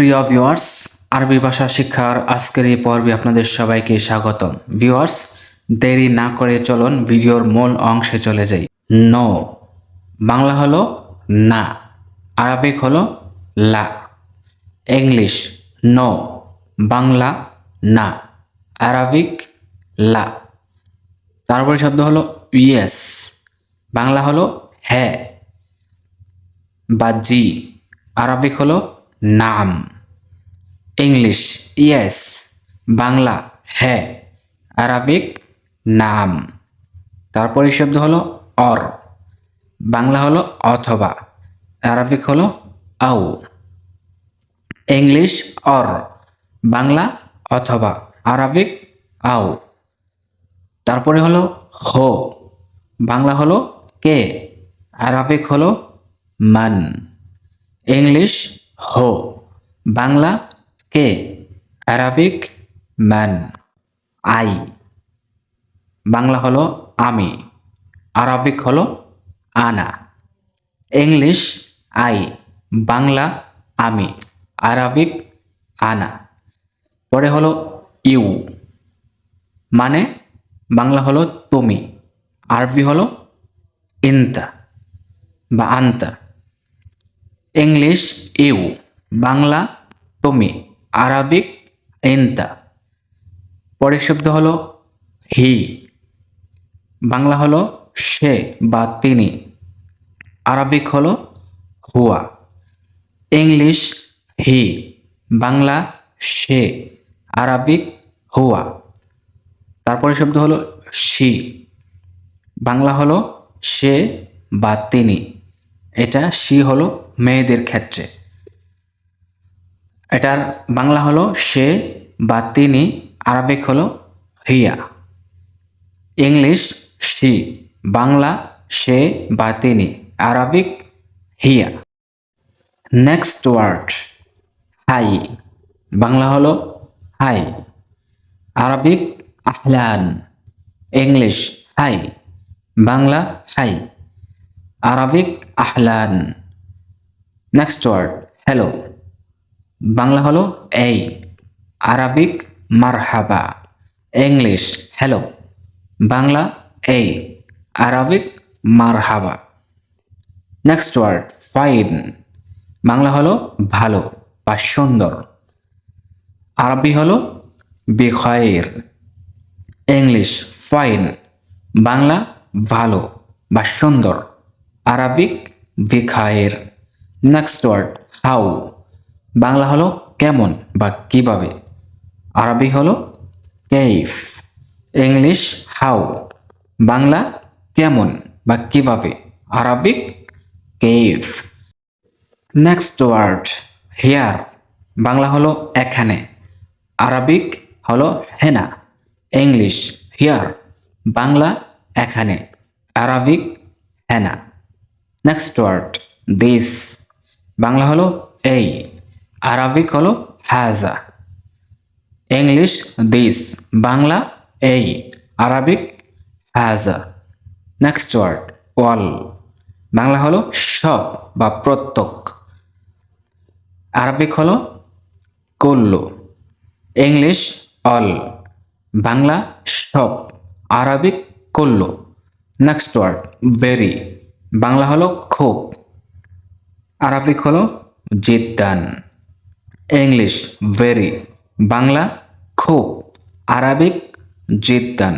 প্রিয় ভিউয়ার্স আরবি ভাষা শিক্ষার আজকের এই পর্বে আপনাদের সবাইকে স্বাগতম। ভিউয়ার্স দেরি না করে চলুন ভিডিওর মূল অংশে চলে যাই। নো বাংলা হলো না, আরবিক হলো লা। ইংলিশ নো বাংলা না, আরবিক লা। তারপরে শব্দ হলো ইয়েস বাংলা হলো হ্যাঁ। বা জি আরবিক হলো নাম। ইংলিশ ইয়েস বাংলা হ্যাঁ। আরবিক নাম। তারপরে শব্দ হলো অর বাংলা হলো অথবা আরবিক হলো আউ ইংলিশ অর বাংলা, অথবা আরবিক আউ তারপরে হলো হো বাংলা হলো কে। আরবিক হলো মান ইংলিশ হো। বাংলা কে? আরবিক মান আই। বাংলা হলো আমি। আরবিক হলো আনা। English I. বাংলা আমি। আরবিক আনা। পরে হলো ইউ। মানে বাংলা হলো তুমি। আরবি হলো ইন্তা বা আন্তা। English you. বাংলা, তুমি। আরবিক ইন্তা পরের শব্দ হলো হি। বাংলা হলো সে বা তিনি। আরবিক হলো হুয়া। English he. বাংলা, সে। আরবিক, হুয়া। তারপরে শব্দ হলো সি বাংলা হলো সে বা তিনি। এটা সি হলো মেয়েদের ক্ষেত্রে। এটার বাংলা হলো সে বা তিনি, আরবিক হলো হিয়া ইংলিশ সি, বাংলা সে বা তিনি, আরবিক হিয়া নেক্সট ওয়ার্ড, হাই। বাংলা হলো হাই। আরবিক আহলান। English hi. Bangla hi. Arabic আহলান। নেক্সট ওয়ার্ড হ্যালো বাংলা হলো এই। আরবিক মারহাবা। ইংলিশ হ্যালো বাংলা এই। আরবিক মারহাবা। নেক্সট ওয়ার্ড ফাইন বাংলা হলো ভালো বা সুন্দর। আরবি হলো বিখয়ের। ইংলিশ ফাইন বাংলা ভালো বা সুন্দর। আরবিক বিখায়ের। নেক্সট ওয়ার্ড হাউ বাংলা হলো কেমন বা কীভাবে। আরবি হলো কেইফ। ইংলিশ হাউ বাংলা, কেমন বা কীভাবে। আরবিক কেইফ। নেক্সট ওয়ার্ড হেয়ার বাংলা হলো এখানে। আরবিক হলো হেনা। ইংলিশ হিয়ার বাংলা, এখানে। আরবিক হেনা। নেক্সট ওয়ার্ড দিস বাংলা হলো এই, আরবিক হলো হাজা। ইংলিশ দিস, বাংলা এই, আরবিক হাজা। নেক্সট ওয়ার্ড, ওয়াল। বাংলা হলো সব বা প্রত্যক। আরবিক হলো কুল্লু। English all. বাংলা সব, আরবিক কুল্লু। Next word, very. বাংলা হলো খুব। আরবিক হলো জিদ্দান। ইংলিশ ভেরি বাংলা খুব। আরবিক জিদ্দান।